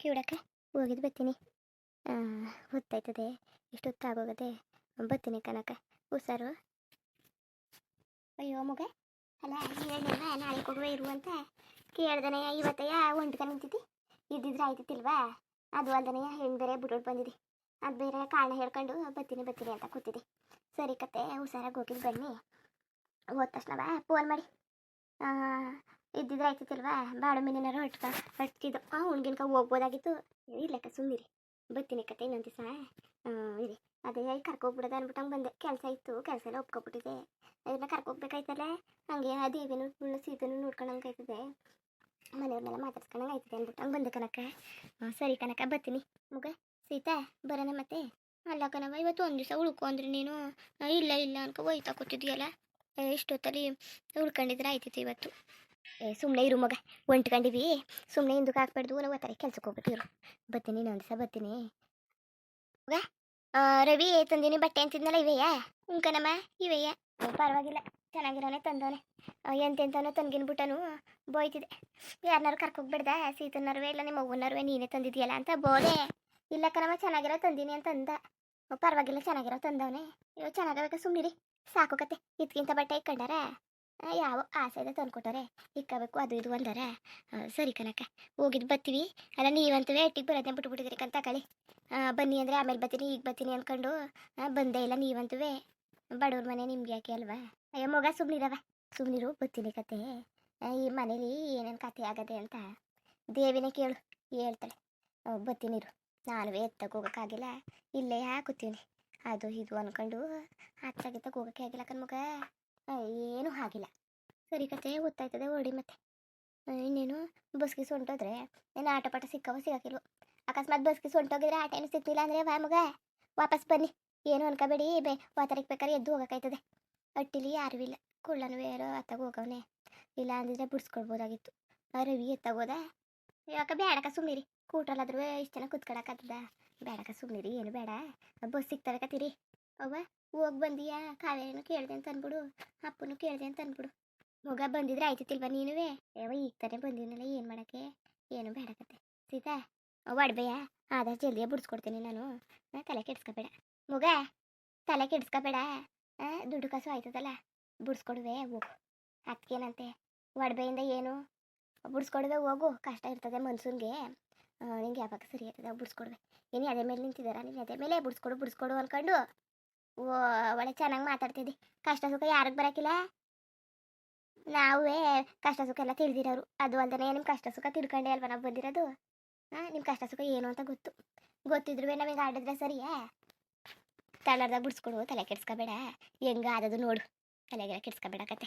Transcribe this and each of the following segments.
ಕಿವಿಡಕ್ಕೆ ಹೋಗಿದ್ದು ಬರ್ತೀನಿ. ಹೊತ್ತಾಯ್ತದೆ. ಇಷ್ಟೊತ್ತು ಆಗೋಗದೆ ಬರ್ತೀನಿ ಕನಕ ಹುಷಾರು? ಅಯ್ಯೋ ಮಗ. ಅಲ್ಲ ಹೇಳಿಲ್ವ ನಾಳೆ ಕೊಡುವ ಇರು ಅಂತ ಕೇಳ್ದನೆಯ ಇವತ್ತಯ್ಯ ಒಂಟ್ಕ ನಿಂತಿದ್ದಿ. ಇದ್ದಿದ್ರೆ ಆಯ್ತಿತ್ತಿಲ್ವಾ? ಅದು ಅಲ್ದನೆಯ ಹೆಣ್ಣು ಬೇರೆ ಬಿಡೋಡು ಬಂದಿದ್ದಿ ಅದು ಬೇರೆ ಕಾರಣ ಹೇಳ್ಕೊಂಡು ಬರ್ತೀನಿ ಬರ್ತೀನಿ ಅಂತ ಕೂತಿದ್ದೆ. ಸರಿ ಕತೆ ಹುಷಾರಾಗಿ ಹೋಗಿದ್ದು ಬನ್ನಿ. ಹೋದ ತಕ್ಷಣ ಫೋನ್ ಮಾಡಿ. ಆ, ಇದ್ದಿದ್ರೆ ಆಯ್ತಿತ್ತಿಲ್ವಾ ಬಾಡ ಮೀನೇನಾರು ಹೊಟ್ಕ ಹೊಟ್ಕಿದ್ದು ಆ ಹುಣ್ಗಿನ್ಕ ಹೋಗ್ಬೋದಾಗಿತ್ತು. ಇಲ್ಲಕ್ಕ ಸುಮ್ಮಿರಿ ಬತ್ತಿನ ಕತೆ ಇನ್ನೊಂದು ದಿವಸ ಇರಿ. ಅದೇ ಅನ್ಬಿಟ್ಟು ಅಂದ್ಬಿಟ್ಟು ಬಂದೆ. ಕೆಲಸ ಇತ್ತು ಕೆಲಸ ಎಲ್ಲ ಒಪ್ಕೊಬಿಟ್ಟಿದೆ ಅದನ್ನ ಕರ್ಕೋಗ್ಬೇಕಾಯ್ತಲ್ಲ? ಹಂಗೆ ಆ ದೇವಿನೂ ಸೀತನೂ ಸೀತನು ನೋಡ್ಕೊಂಡಂಗಾಯ್ತದೆ. ಮನೆಯವ್ರನ್ನೆಲ್ಲ ಮಾತಾಡ್ಸ್ಕೊಂಡಂಗೆ ಆಯ್ತದೆ ಅಂದ್ಬಿಟ್ಟು ಹಂಗೆ ಬಂದೆ ಕನಕ ಸರಿ ಕನಕ ಬರ್ತೀನಿ. ಮುಗ ಸೀತಾ ಬರೋಣ ಮತ್ತೆ? ಅಲ್ಲ ಕಣವ ಇವತ್ತು ಒಂದು ದಿವಸ ಉಳ್ಕೊ ಅಂದ್ರೆ ನೀನು. ಇಲ್ಲ ಇಲ್ಲ ಅನ್ಕೊ ಹೋಯ್ತಾ ಕೂತಿದ್ಯಲ್ಲ? ಎಷ್ಟೊತ್ತಲ್ಲಿ ಉಳ್ಕೊಂಡಿದ್ರೆ ಆಯ್ತಿತ್ತು ಇವತ್ತು? ಏ ಸುಮ್ಮನೆ ಇರು ಮಗ. ಒಂಟ್ಕೊಂಡಿವಿ ಸುಮ್ಮನೆ ಹಿಂದಕ್ಕೆ ಹಾಕ್ಬಾರ್ದು. ನಾವು ಒತ್ತಾರೆ ಕೆಲ್ಸಕ್ಕೆ ಹೋಗ್ಬೇಕು ಇರು. ಬರ್ತೀನಿ ನಾನು ದಿವಸ ಬರ್ತೀನಿ. ಮಗ ಆ, ರವಿ ತಂದಿನಿ ಬಟ್ಟೆ ಅಂತಿದ್ನಲ್ಲ ಇವೆಯಾ? ಉಂಕನಮ್ಮ ಇವೆಯಾ? ಪರವಾಗಿಲ್ಲ. ಚೆನ್ನಾಗಿರೋನೆ ತಂದವನೆ. ಎಂತೆಂತವನೋ ತಂಗಿನ್ಬಿಟ್ಟನು ಬೋಯ್ತಿದೆ. ಯಾರನ್ನಾರು ಕರ್ಕೋಗ್ಬಿಡ್ದ? ಸೀತನರುವೆ ಇಲ್ಲ ನಿಮ್ಮ ಅವ್ವನರುವೆ ನೀನೇ ತಂದಿದ್ಯಲ್ಲ ಅಂತ ಬೋದೆ. ಇಲ್ಲ ಕಣಮ್ಮ ಚೆನ್ನಾಗಿರೋ ತಂದೀನಿ ಅಂತ ಅಂದ ಪರವಾಗಿಲ್ಲ ಚೆನ್ನಾಗಿರೋ ತಂದವನೇ. ಇವ್ ಚೆನ್ನಾಗಬೇಕ ಸುಮ್ಮನಿರಿ ಸಾಕು ಕತೆ. ಇದಕ್ಕಿಂತ ಬಟ್ಟೆ ಇಕ್ಕೊಂಡಾರ ಆ, ಯಾವ ಆಸೆ ಇದೆ ತಂದ್ಕೊಟ್ಟಾರೆ ಇಕ್ಕಬೇಕು, ಅದು ಇದು ಒಂದರ ಸರಿ ಕನಕ ಹೋಗಿದ್ದು ಬರ್ತೀವಿ. ಅಲ್ಲ ನೀವಂತವೇ ಎಟ್ಟಿಗೆ ಬರೋದನ್ನ ಬಿಟ್ಬಿಟ್ಟಿದ್ದೀರಿ ಕಂತ ಕಳಿ. ಬನ್ನಿ ಅಂದರೆ ಆಮೇಲೆ ಬರ್ತೀನಿ, ಈಗ ಬರ್ತೀನಿ ಅಂದ್ಕೊಂಡು ಬಂದೇ ಇಲ್ಲ ನೀವಂತವೇ ಬಡವ್ರ ಮನೆ ನಿಮ್ಗೆ ಯಾಕೆ ಅಲ್ವಾ? ಅಯ್ಯೋ, ಮಗ ಸುಮ್ಮನಿರವ ಸುಮ್ಮನಿರು ಬರ್ತೀನಿ ಕತೆ. ಈ ಮನೇಲಿ ಏನೇನು ಕತೆ ಆಗದೆ ಅಂತ ದೇವಿನೇ ಕೇಳು, ಹೇಳ್ತಾಳೆ. ಬತ್ತೀನಿರು ನಾನು ಎತ್ತಕ್ಕೆ ಹೋಗೋಕ್ಕಾಗಿಲ್ಲ. ಇಲ್ಲೇ ಹಾಕುತ್ತೀನಿ. ಅದು ಇದು ಅಂದ್ಕೊಂಡು ಹತ್ತಾಗಿತ್ತಕ್ಕೆ ಹೋಗೋಕ್ಕೆ ಆಗಿಲ್ಲ ಕಣ್ಮಗ. ಏನೂ ಆಗಿಲ್ಲ ಸರಿ ಕತೆ ಗೊತ್ತಾಯ್ತದೆ, ಓಡಿ ಮತ್ತೆ. ಇನ್ನೇನು, ಬಸ್ಗೆ ಸೊಂಟೋದ್ರೆ, ಏನು ಆಟ ಪಾಠ ಸಿಕ್ಕವ ಸಿಗಾಕಿಲ್ವು. ಅಕಸ್ಮಾತ್ ಬಸ್ಗೆ ಸೊಂಟೋಗಿದ್ರೆ ಆಟ ಏನು ಸಿಕ್ತಿಲ್ಲ ಅಂದರೆ ವಾ ಮಗ, ವಾಪಸ್ ಬನ್ನಿ. ಏನು ಅನ್ಕೋಬೇಡಿ, ಬೇ ವಾತರಿಗೆ ಬೇಕಾದ್ರೆ ಎದ್ದು ಹೋಗೋಕ್ಕಾಯ್ತದೆ. ಅಟ್ಟಿಲಿ ಯಾರೂ ಇಲ್ಲ. ಕುಳ್ಳನು ಬೇರೆ ಅತ್ತಾಗ ಹೋಗವನೆ. ಇಲ್ಲ ಅಂದಿದ್ರೆ ಬಿಡ್ಸ್ಕೊಳ್ಬೋದಾಗಿತ್ತು. ರವಿ ಎತ್ತಾಗೋದ? ಯಾಕೆ ಬೇಡಕ ಸುಮ್ಮನಿರಿ ಕೂಟ್ರಲ್ಲಾದ್ರೂ ಇಷ್ಟು ಜನ ಕುತ್ಕೊಳಕತ್ತದ ಬೇಡಕ ಸುಮ್ಮನಿರಿ ಏನು ಬೇಡ. ಬಸ್ ಸಿಗ್ತವೆ ಕತ್ತೀರಿ ಅವ್ವ? ಹೋಗಿ ಬಂದಿಯಾ? ಕಾವೇರಿನೂ ಕೇಳಿದೆ ಅಂತ ಅಂದ್ಬಿಡು ಅಪ್ಪನೂ ಕೇಳಿದೆ ಅಂತ ಅಂದ್ಬಿಡು ಮಗ ಬಂದಿದ್ರೆ ಆಯ್ತಿತ್ತಿಲ್ವಾ ನೀನುವೇ? ಯಾವ ಈಗ ತಾನೇ ಬಂದಿನಲ್ಲ ಏನು ಮಾಡೋಕ್ಕೆ? ಏನು ಬೇಡಕತ್ತೆ ಸೀತಾ ಒಡ್ಬೇಯ ಆದಷ್ಟು ಜಲ್ದಿ ಬಿಡಿಸ್ಕೊಡ್ತೀನಿ ನಾನು. ತಲೆ ಕೆಡ್ಸ್ಕೊಬೇಡ. ಮಗ, ತಲೆ ಕೆಡ್ಸ್ಕೊಬೇಡ. ದುಡ್ಡು ಕಸು ಆಯ್ತದಲ್ಲ? ಬಿಡಿಸ್ಕೊಡುವೆ, ಹೋಗು. ಅದಕ್ಕೇನಂತೆ ಒಡ್ಬೆಯಿಂದ ಏನು? ಬಿಡಿಸ್ಕೊಡುವೆ, ಹೋಗು. ಕಷ್ಟ ಇರ್ತದೆ ಮನ್ಸೂನ್ಗೆ. ನಿಂಗೆ ಯಾವಾಗ ಸರಿ ಇರ್ತದೆ ಬಿಡಿಸ್ಕೊಡುವೆ. ಏನು ಅದೇ ಮೇಲೆ ನಿಂತಿದ್ದಾರ? ನೀನು ಅದೇ ಮೇಲೆ ಬಿಡಿಸ್ಕೊಡು ಬಿಡಿಸ್ಕೊಡು ಅನ್ಕೊಂಡು. ಓ ಒಳ್ಳೆ ಚೆನ್ನಾಗಿ ಮಾತಾಡ್ತಿದ್ದೆ. ಕಷ್ಟ ಸುಖ ಯಾರಿಗೆ ಬರಕಿಲ್ಲ. ನಾವೇ ಕಷ್ಟ ಸುಖ ಎಲ್ಲ ತಿಳಿದಿರೋರು. ಅದು ಅಲ್ದೇ ನಿಮ್ಮ ಕಷ್ಟ ಸುಖ ತಿಳ್ಕೊಂಡೆ ಅಲ್ವಾ ನಾವು ಬಂದಿರೋದು? ಹಾಂ ನಿಮ್ಮ ಕಷ್ಟ ಸುಖ ಏನು ಅಂತ ಗೊತ್ತು. ಗೊತ್ತಿದ್ರು ನಮಗೆ ಆಡಿದ್ರೆ ಸರಿಯೇ? ತಳ್ಳರ್ದಾಗ ಬಿಡಿಸ್ಕೊಡು ತಲೆ ಕೆಡ್ಸ್ಕೊಬೇಡ. ಹೆಂಗ ಆದದು ನೋಡು. ತಲೆಗೆಲ್ಲ ಕೆಡ್ಸ್ಕೊಬೇಡ ಕತೆ.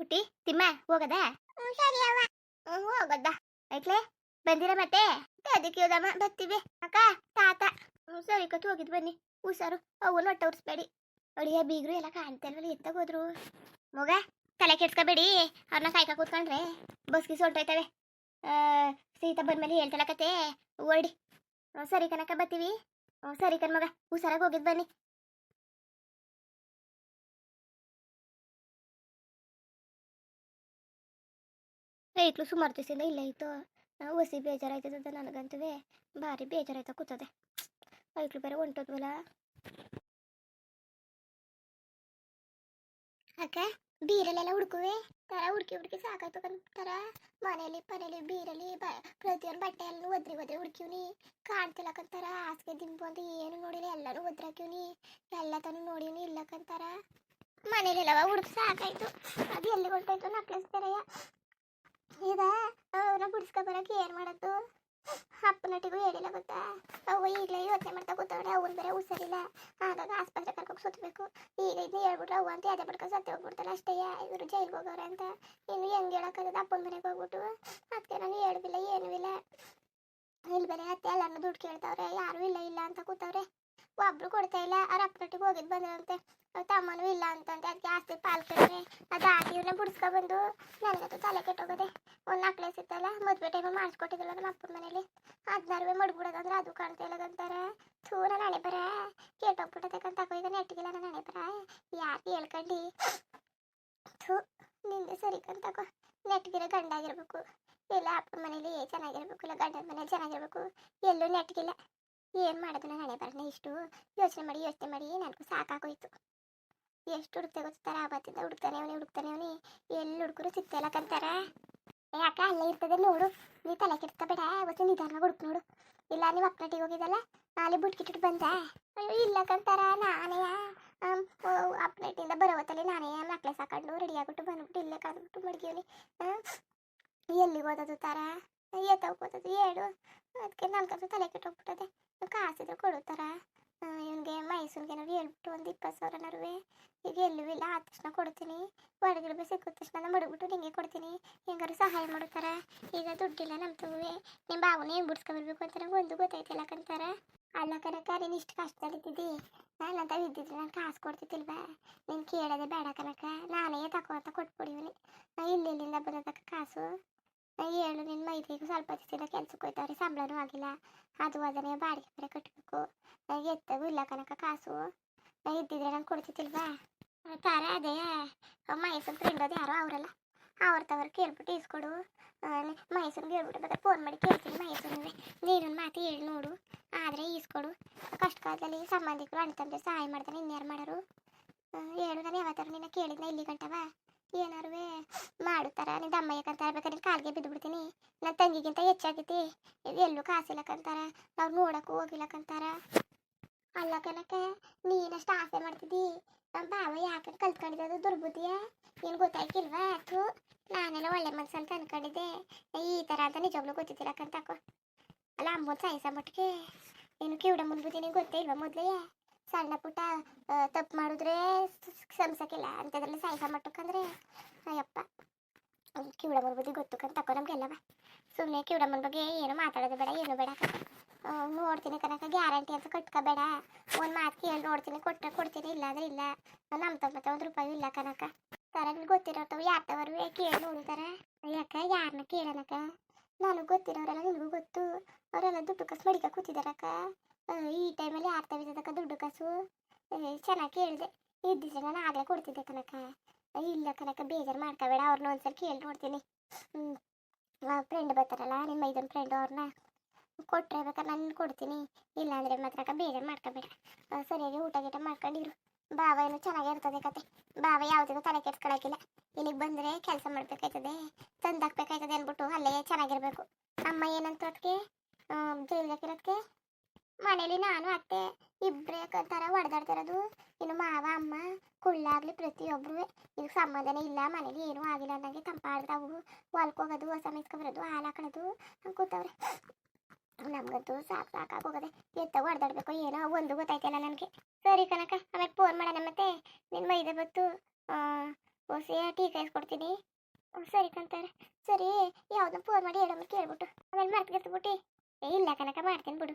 ಪುಟ್ಟಿ ತಿಮ್ಮ ಹೋಗದ? ಹೋಗದ. ಐಕ್ಲೆ ಬಂದಿರ ಮತ್ತೆ? ಅದಕ್ಕೆ ಹೋದಮ್ಮ ಬರ್ತೀವಿ. ಅಕ್ಕ ತಾತ. ಸರಿ ಕತ್ ಹೋಗಿದ್ ಬನ್ನಿ. ಹುಷಾರು. ಅವನು ತೋರಿಸ್ಬೇಡಿ ಉರ್ಸ್ಬೇಡಿ. ಅಡಿಯ ಬೀಗ್ರು ಎಲ್ಲ ಕಾಣ್ತಲ್ವಲ್ಲ ಹೋದ್ರು? ಮಗ, ತಲೆ ಕೆಡ್ಸ್ಕೊಬೇಡಿ. ಅವ್ರನ್ನ ಕಾಯ್ಕ ಕೂತ್ಕೊಂಡ್ರೆ ಬಸ್ಗೆ ಆ, ಸೀತಾ ಬಂದ್ಮೇಲೆ ಹೇಳ್ತಾಳ ಕತೆ. ಓಡಿ. ಸರಿ ಕನಕ ಬತ್ತೀವಿ ಸರಿ ಕನ್ ಮಗ, ಹುಷಾರಾಗಿ ಹೋಗಿದ್ ಬನ್ನಿ. ಇಟ್ಲು ಸುಮಾರು ದಿವಸದಿಂದ ಇಲ್ಲ ಇತ್ತು. ಹೊಸಿ ಬೇಜಾರಾಯ್ತದ ನನಗಂತವೇ. ಭಾರಿ ಬೇಜಾರಾಯ್ತಾ ಕೂತದೆ. ಐಕ್ಳು ಬೇರೆ ಹೊಂಟೋದ್ವಲ್ಲ ಅಕ್ಕ ಬೀರಲ್ಲೆಲ್ಲ ಹುಡುಕುವೆ? ತರ ಹುಡುಕಿ ಹುಡುಕಿ ಸಾಕಾಯ್ತು ತರ ಮನೇಲಿ ಪನೇಲಿ ಬೀರಲ್ಲಿ ಬ ಪ್ರತಿಯೊಂದು ಬಟ್ಟೆ ಎಲ್ಲ ಒದ್ರಿ ಒದ್ರಿ ಹುಡುಕಿವ್ನಿ ಕಾಣ್ತಿಲ್ಲ ಕಂತಾರ ಹಾಸಿಗೆ ದಿಂಬು ಅಂತ ಏನು ನೋಡಿಲ್ಲ ಎಲ್ಲರೂ ಒದ್ರಾಕಿವ್ನಿ ಎಲ್ಲ ತನೂ ನೋಡಿವ್ನಿ ಇಲ್ಲ ಕಂತಾರ ಮನೇಲೆಲ್ಲವ ಹುಡುಕಿ ಸಾಕಾಯ್ತು. ಅದು ಎಲ್ಲಿ ಹೊಂಟೋಯ್ತು ನಕ್ಲೆಸ್ ಬೇರೆಯ ಈಗ ಅವ್ರನ್ನ ಬಿಡಿಸ್ಕೊ ಬರಕ್ಕೆ ಏನು ಮಾಡೋದು ಅಪ್ಪನಟ್ಟಿಗೂ ಹೇಳಿಲ್ಲ ಗೊತ್ತಾ? ಅವ್ವ ಈಗಲೇ ಯೋಚನೆ ಮಾಡ್ತಾ ಕೂತವ್ರೆ ಅವ್ನು ಬೇರೆ ಹುಷಾರಿಲ್ಲ. ಹಾಗಾಗಿ ಆಸ್ಪತ್ರೆ ಕರ್ಕೊಂಡು ಸುತ್ತಬೇಕು ಈಗ ಇದನ್ನ ಹೇಳ್ಬಿಟ್ರೆ ಅವ್ವ ಅಂತ ಅದೇ ಪಡ್ಕೊಂಡು ಸತ್ತೆ ಹೋಗ್ಬಿಡ್ತಾರೆ ಅಷ್ಟೇ. ಇವರು ಜೈಲ್ಗೆ ಹೋಗೋರೆ ಅಂತ. ಇನ್ನು ಹೆಂಗೆ ಹೇಳೋಕ್ಕಾಗದ ಅಪ್ಪನ ಮನೆಗೆ ಹೋಗ್ಬಿಟ್ಟು. ಅದಕ್ಕೆ ನಾನು ಹೇಳುದಿಲ್ಲ, ಏನೂ ಇಲ್ಲ. ಇಲ್ಲಿ ಬೇರೆ ಅತ್ತೆ ಎಲ್ಲರೂ ದುಡ್ಡು ಕೇಳ್ತಾವ್ರೆ, ಯಾರು ಇಲ್ಲ ಇಲ್ಲ ಅಂತ ಕೂತವ್ರೆ. ಒಬ್ರು ಕೊಡ್ತಾ ಇಲ್ಲ, ಅವ್ರ ಅಪ್ಪನೊಟ್ಟಿಗೆ ಹೋಗಿದ್ ಬಂದ್ರಂತೆ. ಅವ್ರ ತಮ್ಮನೂ ಇಲ್ಲ ಅಂತಂತೆ ಅದಕ್ಕೆ ಆಸ್ತಿ ಪಾಲ್ ಕೇಳಿದ್ರೆ ಅದು ಆಟಿಯವ್ರನ್ನ ಬಿಡಿಸ್ಕೊಬಂದು ಬಿಡಿಸ್ಕೊ ಬಂದು ನನಗಂತೂ ತಲೆ ಕೆಟ್ಟೋಗದೆ ಒಂದು ನಕ್ಲೆಸ್ ಇತ್ತಲ್ಲ ಮದುವೆ ಟೈಮ್ ಮಾಡಿಸ್ಕೊಟ್ಟಿದ್ರಲ್ಲ ನಮ್ಮ ಅಪ್ಪನ ಮನೇಲಿ. ಹದಿನಾರು ಮಡ್ಬಿಡೋದಂದ್ರೆ ಅದು ಕಾಣ್ತಾ ಇಲ್ಲದಂತಾರೆ ಥೂ, ನಾನು ಹಣೆ ಬರ. ಕೆಟ್ಟೋಗ್ಬಿಟ್ಟದೆ ತಗೋ ಈಗ ನೆಟ್ಟಿಗಿಲ್ಲ ನನ್ನ ಹಣೆ ಬರ. ಯಾಕೆ ಹೇಳ್ಕಂಡು ಥೂ, ನಿಂದೆ ಸರಿ ಕಂತಕೋ ನೆಟ್ಗಿರೋ ಗಂಡ ಆಗಿರ್ಬೇಕು ಇಲ್ಲ, ಅಪ್ಪನ ಮನೇಲಿ ಚೆನ್ನಾಗಿರ್ಬೇಕು, ಇಲ್ಲ, ಗಂಡನ ಮನೆ ಜೀವನ ಚೆನ್ನಾಗಿರ್ಬೇಕು. ಎಲ್ಲೂ ನೆಟ್ಗಿಲ್ಲ. ಏನು ಮಾಡೋದು ನಾನು ಹಣೆ ಬರನೇ ಇಷ್ಟು ಯೋಚನೆ ಮಾಡಿ ಯೋಚನೆ ಮಾಡಿ ನನಗೂ ಸಾಕಾಗೋಯ್ತು. ಎಷ್ಟು ಹುಡುಕ್ತಾ ಗೊತ್ತಾರ ಆವತ್ತಿಂದ ಹುಡುಕ್ತಾನೆ ಅವನೇ ಹುಡುಕ್ತಾನೆ ಅವನೇ. ಎಲ್ಲಿ ಹುಡುಕರು ಸಿಗ್ತಿಲ್ಲ ಕಂತಾರ? ಯಾಕ ಅಲ್ಲೇ ಇರ್ತದೆ ನೋಡು. ನೀ ತಲೆ ಕೆಡ್ತಾ ಬೇಡ ಅವತ್ತು ನಿಧಾನ ಹುಡುಕ್ ನೋಡು. ಇಲ್ಲ, ನೀವು ಹೋಗಿದಲ್ಲ ಹೋಗಿದ್ದಲ್ಲ? ನಾಳೆ ಬುಟ್ಕಿಟ್ಟು ಬಂದ? ಅಯ್ಯೋ, ಇಲ್ಲ ಕಂತಾರ ನಾನೇ ಅಪ್ನಟ್ಟಿಂದ ಬರೋವತ್ತಲ್ಲಿ ನಾನೇ ಮಕ್ಕಳೇ ಸಾಕೊಂಡು ರೆಡಿ ಆಗ್ಬಿಟ್ಟು ಬಂದ್ಬಿಟ್ಟು ಇಲ್ಲೇ ಕಳೆದ್ಬಿಟ್ಟು ಮಡ್ಗಿವ್ನಿ. ಎಲ್ಲಿಗೆ ಓದೋದು ತಾರ? ಎತ್ತವ್ ಓದೋದು ಹೇಳು. ಅದಕ್ಕೆ ನನ್ಗಂತೂ ತಲೆ ಕೆಟ್ಟೋಗ್ಬಿಟ್ಟದೆ. ಕಾಸಿದ್ರು ಕೊಡುತ್ತಾರ? ಇವನಿಗೆ ಮೈಸೂರಿಗೆ ನಾವು ಹೇಳ್ಬಿಟ್ಟು ಒಂದು ಇಪ್ಪತ್ತು ಸಾವಿರ ನರುವೆ ಈಗ ಎಲ್ಲೂ ಇಲ್ಲ, ಆದ ತಕ್ಷಣ ಕೊಡ್ತೀನಿ. ಹೊರಗಡೆ ಸಿಕ್ಕಿದ ತಕ್ಷಣ ಮಡಗ್ಬಿಟ್ಟು ನಿಂಗೆ ಕೊಡ್ತೀನಿ. ಹೆಂಗಾರು ಸಹಾಯ ಮಾಡುತ್ತಾರ? ಈಗ ದುಡ್ಡಿಲ್ಲ ನಮ್ಮ ತಗುವೆ ನಿಮ್ಮ ಬಾವನೇ ಹೆಂಗೆ ಬಿಡ್ಸ್ಕೊಬರ್ಬೇಕು ಅಂತ ನಂಗೆ ಒಂದು ಗೊತ್ತಾಯ್ತಿಲ್ಲ ಕಂತಾರ ಅಲ್ಲ ಕನಕ ನೀನು ಇಷ್ಟು ಕಷ್ಟದಲ್ಲಿದ್ದಿದ್ದಿ ಅಂತ ಇದ್ದಿದ್ರೆ ನಾನು ಕಾಸು ಕೊಡ್ತಿದ್ದಿಲ್ವಾ? ನೀನು ಕೇಳೋದೆ ಬೇಡ ಕನಕ ನಾನೇ ತಕೋ ಅಂತ ಕೊಟ್ಬಿಡಿವನಿ ಇಲ್ಲಿಂದ ಬರೋದಕ್ಕೆ ಕಾಸು. ನಾ ಹೇಳು, ನಿನ್ನ ಮೈದಿಗೆ ಸ್ವಲ್ಪ ದಿವಸದಿಂದ ಕೆಲ್ಸಕ್ಕೆ ಹೋಯ್ತಾವ್ರಿ, ಸಂಬಳನೂ ಆಗಿಲ್ಲ. ಅದು ಅದನ್ನೇ ಬಾಡಿಗೆ ಬೇರೆ ಕಟ್ಟಬೇಕು ಎತ್ತಗೂ ಇಲ್ಲ ಕನಕ ಕಾಸು. ಇದ್ದಿದ್ರೆ ನಂಗೆ ಕೊಡ್ತಿದ್ದಿಲ್ವಾ? ತಾರೆ ಅದೇ. ಮೈಸೂರು ಫ್ರೆಂಡ್ ಯಾರೋ ಅವರಲ್ಲ. ಅವ್ರ ತವರು ಕೇಳ್ಬಿಟ್ಟು ಇಸ್ಕೊಡು ಮೈಸೂರಿಗೆ ಹೇಳ್ಬಿಟ್ಟು ಬೇಕಾದ್ರೆ ಫೋನ್ ಮಾಡಿ ಕೇಳ್ತೀನಿ ಮೈಸೂರಿಗೆ ನೀನೊಂದು ಮಾತು ಹೇಳಿ ನೋಡು. ಆದರೆ ಈಸ್ಕೊಡು ಕಷ್ಟ ಕಾಲದಲ್ಲಿ ಸಂಬಂಧಿಕರು ಅಣ್ಣ ತಂದೆ ಸಹಾಯ ಮಾಡ್ತಾನೆ ಇನ್ಯಾರು ಮಾಡೋರು? ಹೇಳು, ನಾನು ಯಾವತ್ತಾರು ನಿನ್ನ ಕೇಳಿದ್ನ ಇಲ್ಲಿ ಗಂಟವ ಏನಾರುವೆ? ಮಾಡುತ್ತಾರ? ನಿಂದ ಅಮ್ಮ ಯಾಕಂತಾರ ಬೇಕಾದ್ರೆ ನಿನ್ ಕಾಲ್ಗೆ ಬಿದ್ದು ಬಿಡ್ತೀನಿ ನನ್ನ ತಂಗಿಗಿಂತ ಹೆಚ್ಚಾಗೈತಿ ಇದು ಎಲ್ಲೂ ಕಾಸಿಲ್ಲಕ್ಕಂತಾರ ನಾವು ನೋಡಕ್ಕೂ ಹೋಗಿಲ್ಲಕ್ಕಂತಾರ ಅಲ್ಲ ಕನಕ, ನೀನಷ್ಟು ಆಸೆ ಮಾಡ್ತಿದ್ದಿ. ನಮ್ಮ ಬಾವ ಯಾಕೆ ಕಲ್ತ್ಕೊಂಡಿದ್ದು ದುರ್ಬುದ್ಧಿಯ ಏನು ಗೊತ್ತಾಯ್ತಿಲ್ವಾ ಅಥ್ರು ನಾನೆಲ್ಲ ಒಳ್ಳೆ ಮನ್ಸು ಅಂತ ಅನ್ಕೊಂಡಿದ್ದೆ ಈ ಥರ ಅಂತ ನಿಜವಾಗ್ಲೂ ಗೊತ್ತಿದ್ದಿಲ್ಲಕ್ಕಂತಾಕೋ ಅಲ್ಲ, ಅಮ್ಮನ ಸಾಯಿಸ ಮಟ್ಟಿಗೆ. ಏನು ಕಿವಿಡ ಮುಂದ್ಬುದ್ದಿ ಗೊತ್ತೇ ಇಲ್ವಾ ಮೊದಲೇ? ಸಣ್ಣ ಪುಟ್ಟ ತಪ್ಪು ಮಾಡಿದ್ರೆ ಸಂಸಕ್ಕಿಲ್ಲ ಅಂಥದ್ರಲ್ಲಿ ಸಾಯಿಸ ಮಟ್ಟಕ್ಕಂದ್ರೆ ಅಯ್ಯಪ್ಪ ಕಿವಿಡ ಬಗ್ಗೆ ಗೊತ್ತು ತಕೋ ನಮಗೆಲ್ಲವ ಸುಮ್ಮನೆ ಕಿವಿಡಮ್ಮನ ಬಗ್ಗೆ ಏನು ಮಾತಾಡೋದು ಬೇಡ, ಏನು ಬೇಡ ನೋಡ್ತೀನಿ ಕನಕ ಗ್ಯಾರಂಟಿ ಅಂತ ಕಟ್ಕೋಬೇಡ. ಒಂದು ಮಾತು ಕೇಳಿ, ನೋಡ್ತೀನಿ ಕೊಟ್ಟರೆ ಕೊಡ್ತೀನಿ ಇಲ್ಲ ಅಂದ್ರೆ ಇಲ್ಲ. ನಮ್ಮ ತಮ್ಮ ಒಂದು ರೂಪಾಯಿ ಇಲ್ಲ ಕನಕ ಸರ, ನಿಮ್ಗೆ ಗೊತ್ತಿರೋರ್ತವ ಯಾರ್ತವರು ಕೇಳಿ ನೋಡಿದಾರ? ಯಾಕ ಯಾರನ್ನ ಕೇಳನಕ ನನಗೆ ಗೊತ್ತಿರೋರೆಲ್ಲ ನಿನಗೂ ಗೊತ್ತು. ಅವರೆಲ್ಲ ದುಡ್ಡು ಕಸ್ ಮಡಿಕ ಕೂತಿದಾರಕ್ಕ. ಈ ಟೈಮಲ್ಲಿ ಯಾರು ತೆಗಿತದಕ್ಕ ದುಡ್ಡು ಕಾಸು ಚೆನ್ನಾಗಿ ಕೇಳಿದೆ. ಇದ್ದಿದ್ರೆ ನಾನು ಆಗಲೇ ಕೊಡ್ತಿದ್ದೆ ಕನಕ ಇಲ್ಲ ಕನಕ ಬೇಜಾರು ಮಾಡ್ಕೋಬೇಡ ಅವ್ರನ್ನ ಒಂದ್ಸಲ ಕೇಳಿ ನೋಡ್ತೀನಿ. ಫ್ರೆಂಡ್ ಬರ್ತಾರಲ್ಲ, ನಿಮ್ಮ ಐದನ್ ಫ್ರೆಂಡ್ ಅವ್ರನ್ನ ಕೊಟ್ಟರೆ ಬೇಕಾದ್ರೆ ನಾನು ಕೊಡ್ತೀನಿ. ಇಲ್ಲಾಂದ್ರೆ ಮಾತ್ರ ಬೇಜಾರು ಮಾಡ್ಕೋಬೇಡ. ಸರಿಯಾಗಿ ಊಟ ಗೀಟ ಮಾಡ್ಕೊಂಡಿರು. ಬಾವ ಏನು ಚೆನ್ನಾಗಿರ್ತದೆ ಕತೆ. ಬಾವ ಯಾವುದಕ್ಕೂ ತಲೆ ಕೆಡ್ಸ್ಕೊಳಕಿಲ್ಲ. ಇಲ್ಲಿಗೆ ಬಂದರೆ ಕೆಲಸ ಮಾಡ್ಬೇಕಾಯ್ತದೆ ತಂದಾಕ್ಬೇಕಾಯ್ತದೆ ಅಂದ್ಬಿಟ್ಟು ಅಲ್ಲೇ ಚೆನ್ನಾಗಿರ್ಬೇಕು. ಅಮ್ಮ ಏನಂತ ಅದಕ್ಕೆ ಜೈಲ್ದಾಕಿರೋದಕ್ಕೆ ಮನೇಲಿ ನಾನು, ಅತ್ತೆ ಇಬ್ಬರೇ ಥರ ಹೊಡೆದಾಡ್ತಿರೋದು ಇನ್ನು ಮಾವ, ಅಮ್ಮ, ಕುಳ್ಳಾಗ್ಲಿ ಪ್ರತಿಯೊಬ್ಬರು ಇದಕ್ಕೆ ಸಂಬಂಧನೇ ಇಲ್ಲ, ಮನೇಲಿ ಏನೂ ಆಗಿಲ್ಲ ಅನ್ನಂಗೆ ತಂಪಾಡ್ತಾವು. ಹೊಲ್ಕೋಗೋದು, ಹೊಸ ಬರೋದು ಹಾಲು ಹಾಕೋದು ಹಂಗೆ ಕೂತವ್ರೆ. ನಮಗಂತೂ ಸಾಕು ಸಾಕಾಗಿ ಹೋಗದೆ. ಎತ್ತ ಹೊಡೆದಾಡ್ಬೇಕು ಏನೋ ಒಂದು ಗೊತ್ತಾಯ್ತಿಲ್ಲ ನನಗೆ. ಸರಿ ಕನಕ ಆಮೇಲೆ ಫೋನ್ ಮಾಡೋಣ ಮತ್ತೆ. ನಿನ್ನ ಮೈದೆ ಬತ್ತು. ಹೊಸ ಟೀ ಕಾಯಿಸ್ಕೊಡ್ತೀನಿ ಸರಿ ಕಂತಾರೆ ಸರಿ, ಯಾವುದೋ ಫೋನ್ ಮಾಡಿ ಹೇಳಮ್ಮ ಕೇಳ್ಬಿಟ್ಟು. ಆಮೇಲೆ ಮರ್ತ್ಗೆತ್ಬಿಟ್ಟು ಏ, ಇಲ್ಲ ಕನಕ, ಮಾಡ್ತೀನಿ ಬಿಡು.